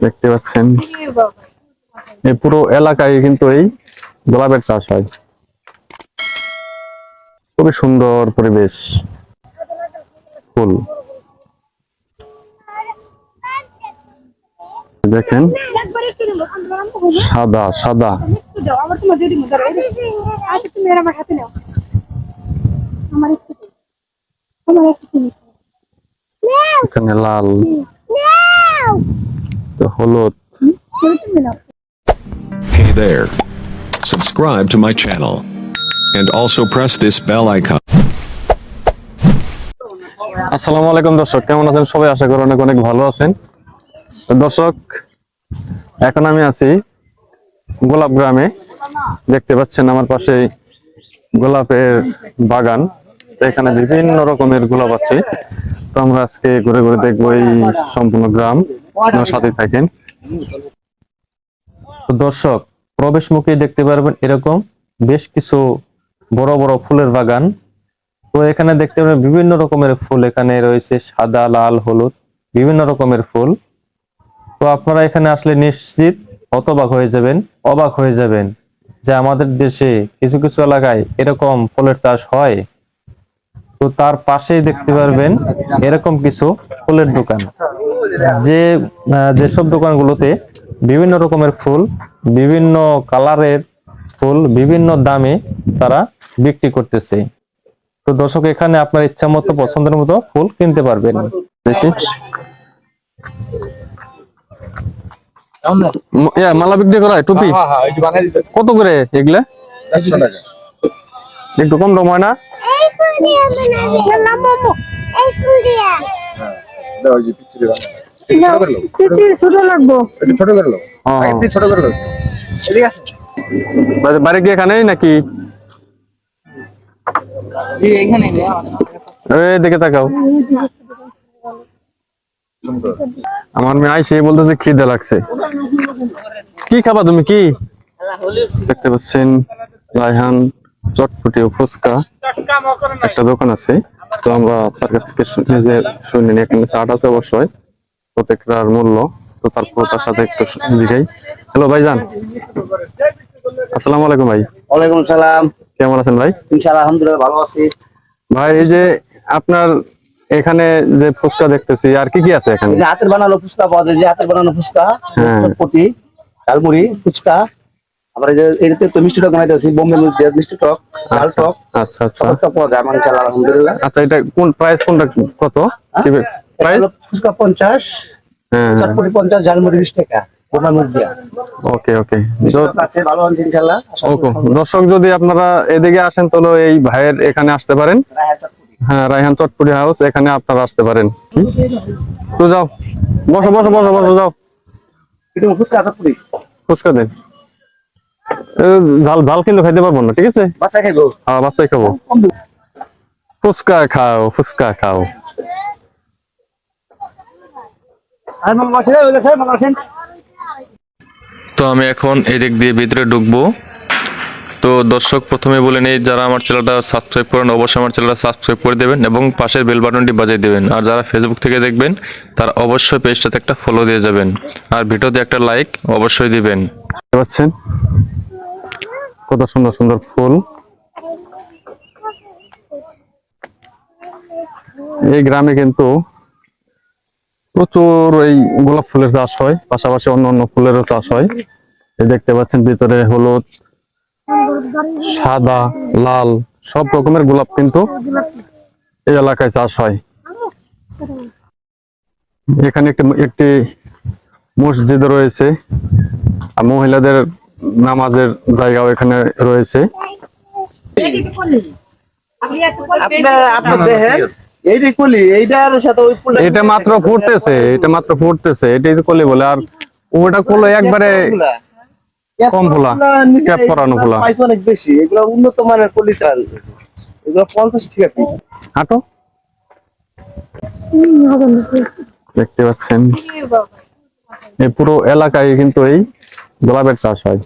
দেখতে পাচ্ছেন। এই পুরো এলাকায় কিন্তু এই গোলাপের চাষ হয়। খুবই সুন্দর পরিবেশ। ফুল। দেখেন। সাদা সাদা। এখানে লাল। তো হলুদ Hey there. Subscribe to my channel. And also press this bell icon. আসসালামু আলাইকুম দর্শক। কেমন আছেন? সবাই আশা করি অনেক অনেক ভালো আছেন। তো দর্শক এখন আমি আছি গোলাপ গ্রামে। দেখতে পাচ্ছেন আমার পাশে গোলাপের বাগান। এখানে বিভিন্ন রকমের গোলাপ আছে। তো আমরা আজকে ঘুরে ঘুরে দেখব এই সম্পূর্ণ গ্রাম। সাথে থাকেন। দর্শক প্রবেশ মুখে দেখতে পারবেন এরকম বেশ কিছু বড় বড় ফুলের বাগান। তো এখানে দেখতে পাবেন বিভিন্ন রকমের ফুল। এখানে রয়েছে সাদা, লাল, হলুদ, বিভিন্ন রকমের ফুল। তো আপনারা এখানে আসলে নিশ্চিত হতবাক হয়ে যাবেন, অবাক হয়ে যাবেন যে আমাদের দেশে কিছু কিছু এলাকায় এরকম ফুলের চাষ হয়। তো তার পাশেই দেখতে পারবেন এরকম কিছু ফুলের দোকান। যে যেসব দোকানগুলোতে বিভিন্ন রকমের ফুল বিভিন্ন কালারের ফুল বিভিন্ন দামে তারা বিক্রি করতেছে। তো দর্শক এখানে আপনার ইচ্ছা মতো পছন্দের মতো ফুল কিনতে পারবেন। দেখি। মালা বিক্রি করা টুপি? হ্যাঁ হ্যাঁ কত করে এগুলা? একটু কম দাম হয় না? বাড়ি- এখানেই নাকি দিকে তাকাও আমার মেয়ে আইসে বলতেছে খিদে লাগছে। কি খাবা তুমি? কি? দেখতে পাচ্ছেন, রায়হান। চটপটি ও ফুচকা একটা দোকান আছে। তো আমরা তার কাছ থেকে নিজে শুনে নিই এখানে চাট আছে অবশ্যই প্রত্যেকটার মূল্য। তো তারপর তার সাথে একটু জিগাই। হ্যালো ভাইজান। আসসালামু আলাইকুম ভাই। ওয়ালাইকুম সালাম। কেমন আছেন ভাই? ইনশাআল্লাহ আলহামদুলিল্লাহ ভালো আছি। ভাই এই যে আপনার এখানে যে ফুচকা দেখতেছি আর কি কি আছে এখানে? হাতের বানানো ফুচকা পাওয়া যায় যে হাতের বানানো ফুচকা হ্যাঁ। চটপটি ঝালমুড়ি ফুচকা আবার এই যে এটাতে তো মিষ্টি টক বানাইতেছি বোম্বে মিষ্টি মিষ্টি টক ঝাল আচ্ছা টক আচ্ছা আচ্ছা। টক পাওয়া যায় আমার আলহামদুলিল্লাহ। আচ্ছা এটা কোন প্রাইস কোনটা কত? প্রাইস ফুচকা হ্যাঁ চটপটি পঞ্চাশ ঝালমুড়ি বিশ টাকা বোম্বে মিষ্টি দিয়া। ওকে ওকে। দর্শক যদি আপনারা এদিকে আসেন তাহলে এই ভাইয়ের এখানে আসতে পারেন। হ্যাঁ রায়হান চটপুরি হাউস এখানে আপনারা আসতে পারেন। তো যাও বসো বসো বসো বসো যাও। ফুচকা ফুচকা দেন ঝাল ঝাল কিন্তু খাইতে পারব না ঠিক আছে? বাচ্চা খাইবো? হ্যাঁ বাচ্চাই খাব। ফুচকা খাও ফুচকা খাও। তো আমি এখন এদিক দিয়ে ভিতরে ঢুকবো। তো দর্শক প্রথমে বলে নেই যারা আমার চ্যানেলটা সাবস্ক্রাইব করেন অবশ্যই আমার চ্যানেলটা সাবস্ক্রাইব করে দেবেন এবং পাশের বেল বাটনটি বাজিয়ে দেবেন। আর যারা ফেসবুক থেকে দেখবেন তারা অবশ্যই পেজটাতে একটা ফলো দিয়ে যাবেন। আর ভিডিওতে একটা লাইক অবশ্যই দিবেন। পাচ্ছেন? কত সুন্দর সুন্দর ফুল। এই গ্রামে কিন্তু প্রচুর এই গোলাপ ফুলের চাষ হয়, পাশাপাশি অন্য অন্য ফুলেরও চাষ হয়। এই দেখতে পাচ্ছেন ভিতরে হলুদ, সাদা, লাল, সব রকমের গোলাপ কিন্তু এই এলাকায় চাষ হয়। এখানে একটি একটি মসজিদ রয়েছে। আর মহিলাদের নামাজের জায়গাও এখানে রয়েছে। কলি এটা মাত্র ফুটতেছে এটা মাত্র ফুটতেছে এটাই তো কলি বলে। আর ওটা করল একবারে কম ফুলা, ক্যাপ করানো ফুলা। অনেক বেশি এগুলো উন্নত মানের কলিটার এগুলো পঞ্চাশ টাকা পিস হাঁটো। দেখতে পাচ্ছেন। এই পুরো এলাকায় কিন্তু এই গোলাপের চাষ হয়।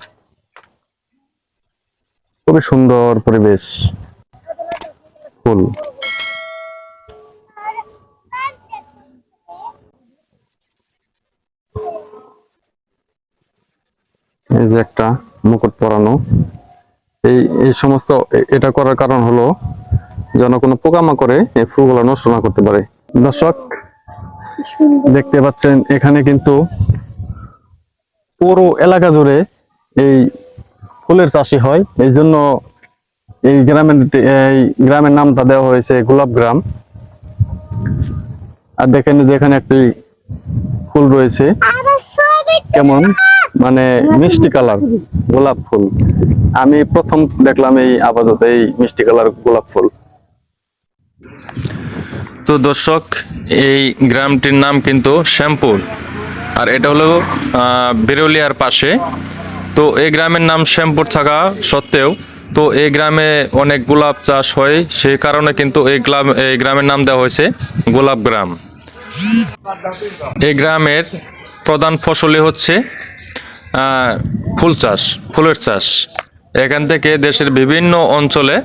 খুবই সুন্দর পরিবেশ। ফুল। এই যে একটা মুকুট পরানো। এই এই সমস্ত এটা করার কারণ হলো যেন কোনো পোকামাকড়ে এই ফুলগুলো নষ্ট না করতে পারে। দর্শক, দেখতে পাচ্ছেন, এখানে কিন্তু পুরো এলাকা জুড়ে এই ফুলের চাষি হয়। এই জন্য এই গ্রামের এই গ্রামের নামটা দেওয়া হয়েছে গোলাপ গ্রাম। আর দেখেন যে এখানে একটি ফুল রয়েছে। কেমন? মানে মিষ্টি কালার, গোলাপ ফুল। আমি প্রথম দেখলাম এই আপাতত এই মিষ্টি কালার গোলাপ ফুল। তো দর্শক, এই গ্রামটির নাম কিন্তু শ্যামপুর। আর এটা হলো বেরোলিয়ার পাশে। তো এই গ্রামের নাম শ্যামপুর থাকা সত্ত্বেও, তো এই গ্রামে অনেক গোলাপ চাষ হয়, সেই কারণে কিন্তু এই গ্রাম এই গ্রামের নাম দেওয়া হয়েছে গোলাপ গ্রাম। এই গ্রামের প্রধান ফসলই হচ্ছে ফুল চাষ, ফুলের চাষ। এখান থেকে দেশের বিভিন্ন অঞ্চলে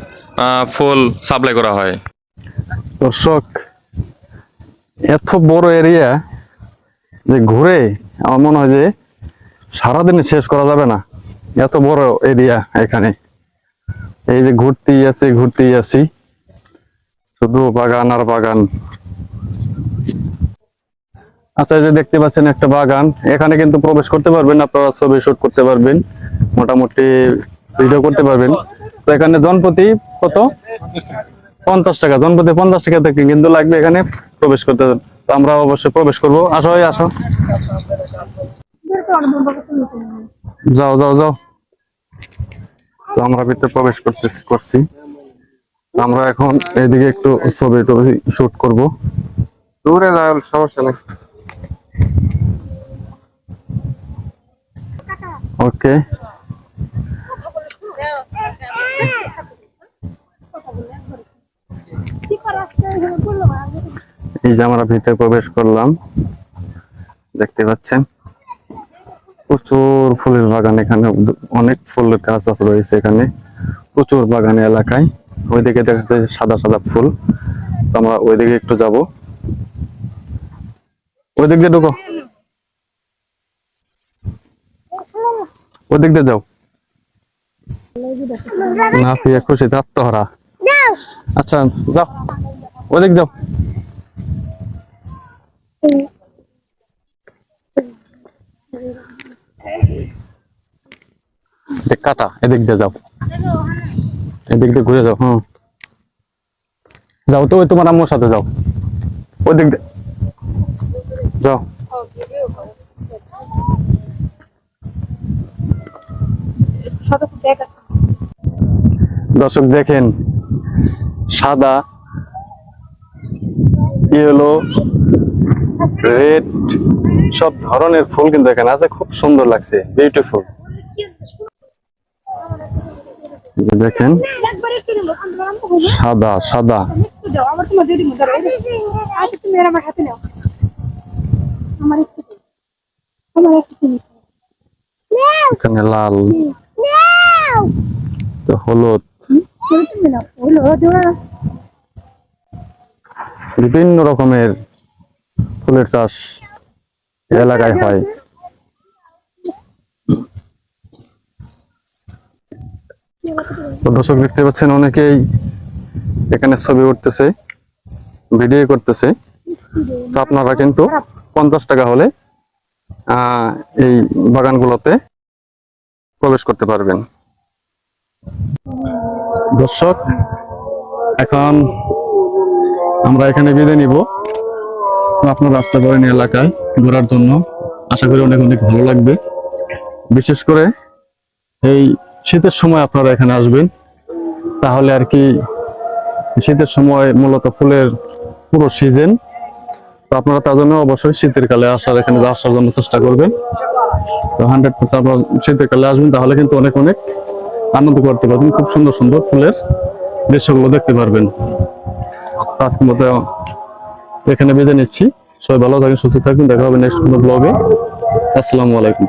ফুল সাপ্লাই করা হয়। দর্শক, এত বড় এরিয়া যে ঘুরে আমার মনে হয় যে সারাদিনে শেষ করা যাবে না। এত বড় এরিয়া এখানে। এই যে ঘুরতেই আছি ঘুরতেই আছি শুধু বাগান আর বাগান। আচ্ছা যে দেখতে পাচ্ছেন একটা বাগান। এখানে কিন্তু প্রবেশ করতে পারবেন, আপনারা ছবি শুট করতে পারবেন, মোটামুটি ভিডিও করতে পারবেন। তো এখানে জনপ্রতি কত? পঞ্চাশ টাকা। জনপ্রতি পঞ্চাশ টাকা থেকে কিন্তু লাগবে এখানে প্রবেশ করতে। তো আমরা অবশ্যই প্রবেশ করব। আসো আসো। যাও যাও যাও। তো আমরা ভিতরে প্রবেশ করতে করছি। আমরা এখন এইদিকে একটু ছবি টবি শুট করব। দূরে যাও সমস্যা নেই। ওকে কি করা আসছে বলল না এই যে আমরা ভিতরে প্রবেশ করলাম দেখতে পাচ্ছেন? প্রচুর ফুলের বাগান এখানে অনেক ফুলের গাছ আছে রয়েছে এখানে প্রচুর বাগানে এলাকায়। ওইদিকে দেখা যাচ্ছে সাদা সাদা ফুল। তো আমরা ওইদিকে একটু যাব। ওইদিক দিয়ে ঢুকো। ওইদিক দিয়ে যাও। না ফিরে খুশি আত্মহারা। আচ্ছা যাও। ওইদিক যাও। দেখ কাটা, এদিক দিয়ে যাও। এদিক দিয়ে ঘুরে যাও যাও তো তোমার আম্মুর সাথে যাও। ওই দিক দিয়ে যাও। দর্শক দেখেন, সাদা, ইয়েলো, রেড, সব ধরনের ফুল কিন্তু এখানে আছে, খুব সুন্দর লাগছে বিউটিফুল দেখেন সাদা সাদা। এখানে লাল তো হলুদ। বিভিন্ন রকমের ফুলের চাষ এলাকায় হয় তো দর্শক দেখতে পাচ্ছেন, অনেকেই এখানে ছবি উঠতেছে, ভিডিও করতেছে। তো আপনারা কিন্তু পঞ্চাশ টাকা হলে এই বাগানগুলোতে প্রবেশ করতে পারবেন। দর্শক, এখন আমরা এখানে বিদায় নিব। তো আপনার রাস্তা করেন এলাকায় ঘোরার জন্য আশা করি অনেক অনেক ভালো লাগবে। বিশেষ করে এই শীতের সময় আপনারা এখানে আসবেন। তাহলে আর কি শীতের সময় মূলত ফুলের পুরো সিজন তো আপনারা তার জন্য অবশ্যই শীতের কালে আসার এখানে আসার জন্য চেষ্টা করবেন। তো হান্ড্রেড পার্সেন্ট আপনারা শীতের কালে আসবেন, তাহলে কিন্তু অনেক অনেক আনন্দ করতে পারবেন। খুব সুন্দর সুন্দর ফুলের দৃশ্যগুলো দেখতে পারবেন। তো আজকের মতো এখানে বেঁধে নিচ্ছি। সবাই ভালো থাকেন, সুস্থ থাকবেন দেখা হবে নেক্সট কোনো ব্লগে আসসালামু আলাইকুম।